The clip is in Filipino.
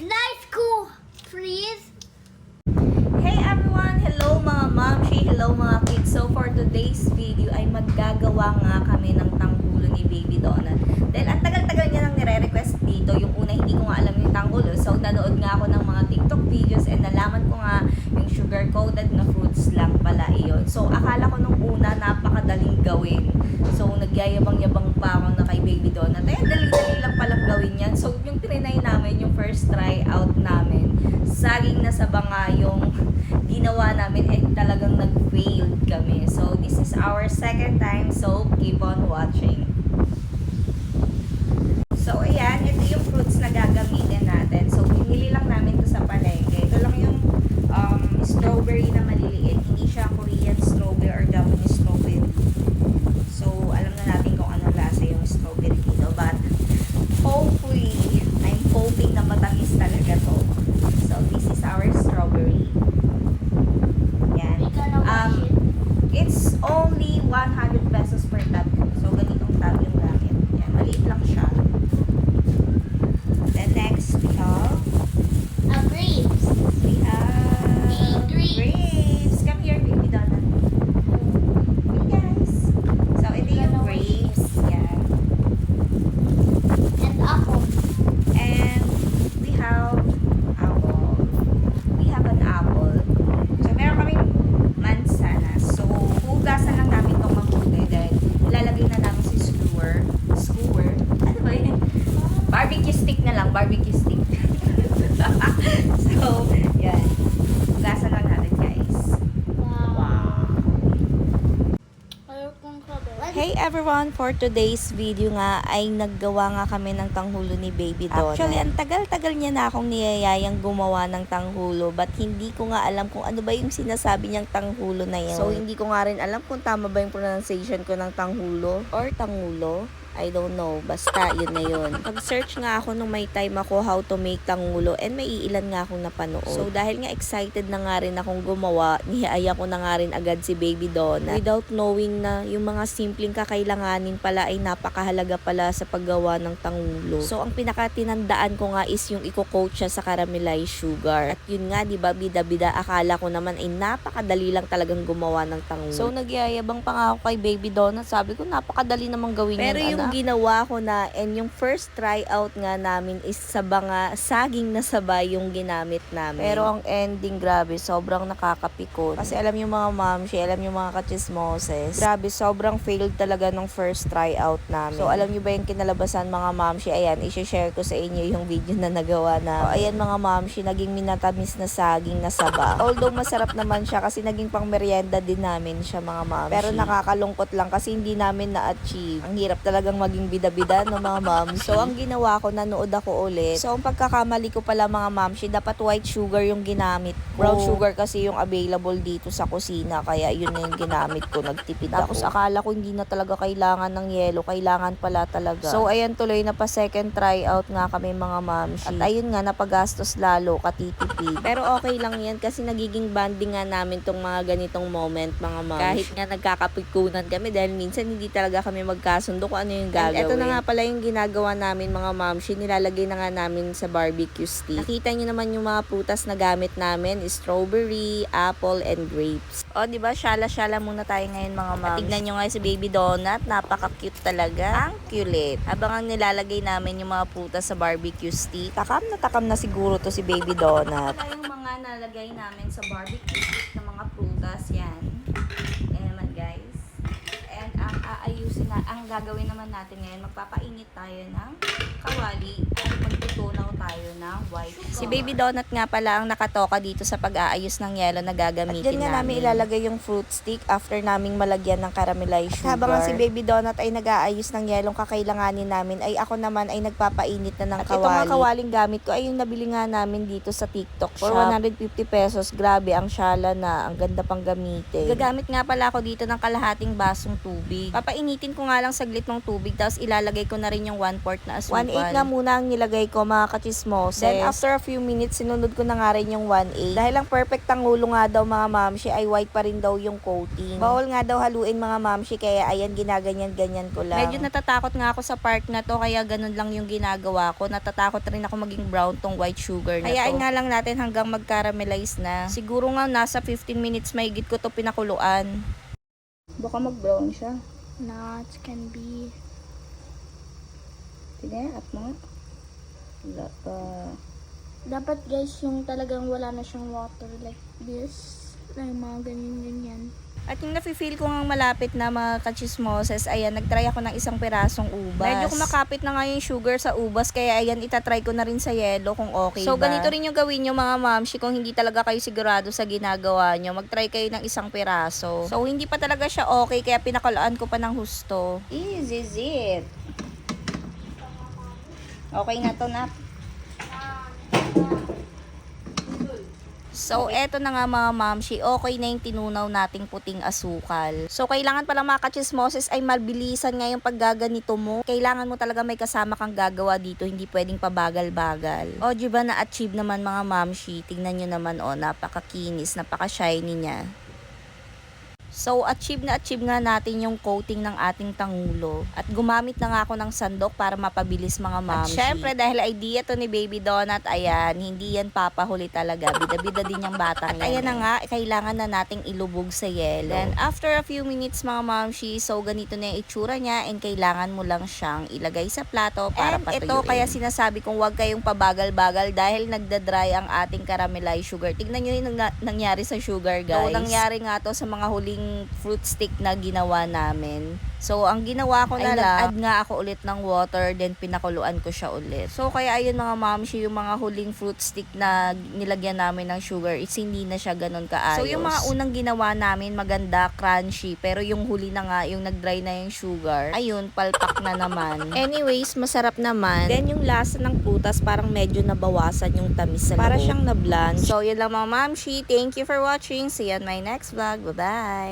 Nice cool, please. Hey everyone! Hello mga momshi! Hello mga kids! So for today's video ay maggagawa nga kami ng tanggulo ni Baby Donut. Dahil ang tagal-tagal niya nang nire-request dito. Yung una hindi ko nga alam yung tanggulo. So nanood nga ako ng mga TikTok videos and nalaman ko nga yung sugar-coated na fruits lang pala iyon. So akala ko nung una napakadaling gawin. So nagyayabang-yabang pa ako na kay Baby Donut. Ay, dali-dali lang palang gawin yan. So yung trinay namin, yung first try out namin, saging na sa banga yung ginawa namin eh talagang nag-failed kami. So, this is our second time. So, keep on watching. So, ayan. Ito yung fruits na gagamitin natin. So, pinili lang namin to sa palengke. Ito lang yung um, strawberry na maliliit. Hindi siya Korean strawberry or Japanese strawberry. So, alam na natin kung anong lasa yung strawberry dito. But, hopefully, Hoping na matamis talaga to. So, this is our strawberry. Yan. We're gonna wash Um, it. It's only 100 pesos per tub. So, ganitong tub yung gamit. Yan, maliit lang siya. Then next, we have, Uh, grapes. we have Hey, grapes. grapes. Come here, baby Donut. Hey, guys. So, ito yung Gonna wash grapes. Yan. And apple. And we have apple. We have an apple. So, meron kaming mansanas. So, hugasan lang namin itong mabuti dahil ilalagay na namin si skewer. Skewer? Ano ba yun? Barbecue stick na lang. Barbecue stick. so, yan. Hugasan lang natin, guys. Wow. Ayaw kong sabi. Hey everyone! For today's video nga ay naggawa nga kami ng tanghulo ni Baby Donut. Actually, ang tagal-tagal niya na akong niyayayang gumawa ng tanghulo but hindi ko nga alam kung ano ba yung sinasabi niyang tanghulo na yun. So, hindi ko nga rin alam kung tama ba yung pronunciation ko ng tanghulo or tangulo. I don't know. Basta, yun na yun. Nag-search nga ako nung may time ako how to make tangulo and may ilan nga akong napanood. So, dahil nga excited na nga rin akong gumawa, nihaya ko na nga rin agad si Baby Donna without knowing na yung mga simpleng kakailanganin pala ay napakahalaga pala sa paggawa ng tangulo. So, ang pinakatinandaan ko nga is yung i-coat siya sa caramelized sugar. At yun nga, di ba, bida-bida, akala ko naman ay napakadali lang talagang gumawa ng tangulo. So, nagyayabang pa nga ako kay Baby Donna. Sabi ko, napakadali namang gawin Pero yan, yung anak. ginawa ko na and yung first try out nga namin is sa banga saging na sabay yung ginamit namin. Pero ang ending, grabe, sobrang nakakapikon. Kasi alam yung mga mamshi, alam yung mga kachismoses. Grabe, sobrang failed talaga nung first try out namin. So, alam nyo ba yung kinalabasan mga mamshi? Ayan, isi-share ko sa inyo yung video na nagawa na. Ayan mga mamshi, naging minatamis na saging na saba. Although masarap naman siya kasi naging pang merienda din namin siya mga mamshi. Pero nakakalungkot lang kasi hindi namin na-achieve. Ang hirap talagang maging bida-bida no mga mamshi. So, ang ginawa ko, nanood ako ulit. So, ang pagkakamali ko pala mga mamshi, dapat white sugar yung ginamit. Brown sugar kasi yung available dito sa kusina. Kaya yun na yung ginamit ko. Nagtipid Tapos akala ko hindi na talaga kailangan ng yelo. Kailangan pala talaga. So, ayan tuloy na pa second try out nga kami mga mamshi. At ayun nga, napagastos lalo, katitipid. Pero okay lang yan kasi nagiging banding nga namin tong mga ganitong moment mga mamshi. Kahit nga nagkakapikunan kami dahil minsan hindi talaga kami magkasundo kung ano yung gagawin. ito na nga pala yung ginagawa namin mga mamshi. Nilalagay na nga namin sa barbecue stick. Nakita nyo naman yung mga prutas na gamit namin. Strawberry, apple, and grapes. O, di ba? Shala-shala muna tayo ngayon mga mamshi. Tignan nyo nga si Baby Donut. Napaka-cute talaga. Ang cute. Habang ang nilalagay namin yung mga prutas sa barbecue stick. Takam na takam na siguro to si Baby Donut. Ito yung mga nalagay namin sa barbecue stick ng mga prutas. Yan. Yan naman guys. And ang aayusin na, ang gagawin naman natin ngayon, magpapainit tayo ng kawali at magtutunaw tayo ng white Si Baby Donut nga pala ang nakatoka dito sa pag-aayos ng yelo na gagamitin At dyan nga namin ilalagay yung fruit stick after naming malagyan ng caramelized sugar. habang ang si Baby Donut ay nag-aayos ng yelong kakailanganin namin, ay ako naman ay nagpapainit na ng At kawali. itong mga kawaling gamit ko ay yung nabili nga namin dito sa TikTok For 150 pesos, grabe, ang syala na, ang ganda pang gamitin. Gagamit nga pala ako dito ng kalahating basong tubig. Papainitin ko nga lang saglit ng tubig, tapos ilalagay ko na rin yung 1 quart na asukal. 1.8 nga muna ang nilagay ko, mga kachismoses. Then, after a few minutes, sinunod ko na nga rin yung 1.8. Dahil ang perfect ang ulo nga daw, mga mamshi, ay white pa rin daw yung coating. Bawal nga daw haluin, mga mamshi, kaya ayan, ginaganyan-ganyan ko lang. Medyo natatakot nga ako sa part na to, kaya ganun lang yung ginagawa ko. Natatakot rin ako maging brown tong white sugar na Hayaan nga lang natin hanggang mag-caramelize na. Siguro nga nasa 15 minutes mahigit ko to pinakuluan. Baka mag-brown siya. Nuts can be. Sige, at mo. Pa. Dapat guys, yung talagang wala na siyang water like this. Like mga ganyan-ganyan. At yung nafe-feel ko nga malapit na mga kachismoses, ayan, nagtry ako ng isang pirasong ubas. Medyo kumakapit na nga yung sugar sa ubas, kaya ayan, itatry ko na rin sa yelo kung okay so, ba. ganito rin yung gawin nyo mga mamshi kung hindi talaga kayo sigurado sa ginagawa nyo. Mag-try kayo ng isang piraso. So, hindi pa talaga siya okay, kaya pinakalaan ko pa ng husto. Easy it. Okay na to, Nap. So, eto na nga mga mamshi, okay na yung tinunaw nating puting asukal. So, kailangan pala mga kachismoses ay mabilisan nga yung paggaganito mo. Kailangan mo talaga may kasama kang gagawa dito, hindi pwedeng pabagal-bagal. O, di ba na-achieve naman mga mamshi? Tingnan nyo naman, o, napakakinis, napaka-shiny niya. So, achieve na achieve nga natin yung coating ng ating tangulo. At gumamit na nga ako ng sandok para mapabilis mga mamshi. At syempre, dahil idea to ni Baby Donut, ayan, hindi yan papahuli talaga. Bida-bida din yung batang At ayan na nga, kailangan na nating ilubog sa yelo. Then, after a few minutes mga mamshi, so ganito na yung itsura niya and kailangan mo lang siyang ilagay sa plato para And patuyuin. ito, kaya sinasabi kong huwag kayong pabagal-bagal dahil nagda-dry ang ating caramelized sugar. Tignan nyo yung nang- nangyari sa sugar, guys. So, nangyari nga to sa mga huling fruit stick na ginawa namin. So, ang ginawa ko na Ay, lang, add nga ako ulit ng water, then pinakuluan ko siya ulit. So, kaya ayun mga mamshi, yung mga huling fruit stick na nilagyan namin ng sugar, is hindi na siya ganun kaayos. So, yung mga unang ginawa namin, maganda, crunchy, pero yung huli na nga, yung nag-dry na yung sugar, ayun, palpak na naman. Anyways, masarap naman. Then, yung lasa ng prutas, parang medyo nabawasan yung tamis sa Para loob. siyang na-bland. So, yun lang mga mamshi. Thank you for watching. See you on my next vlog. Bye-bye!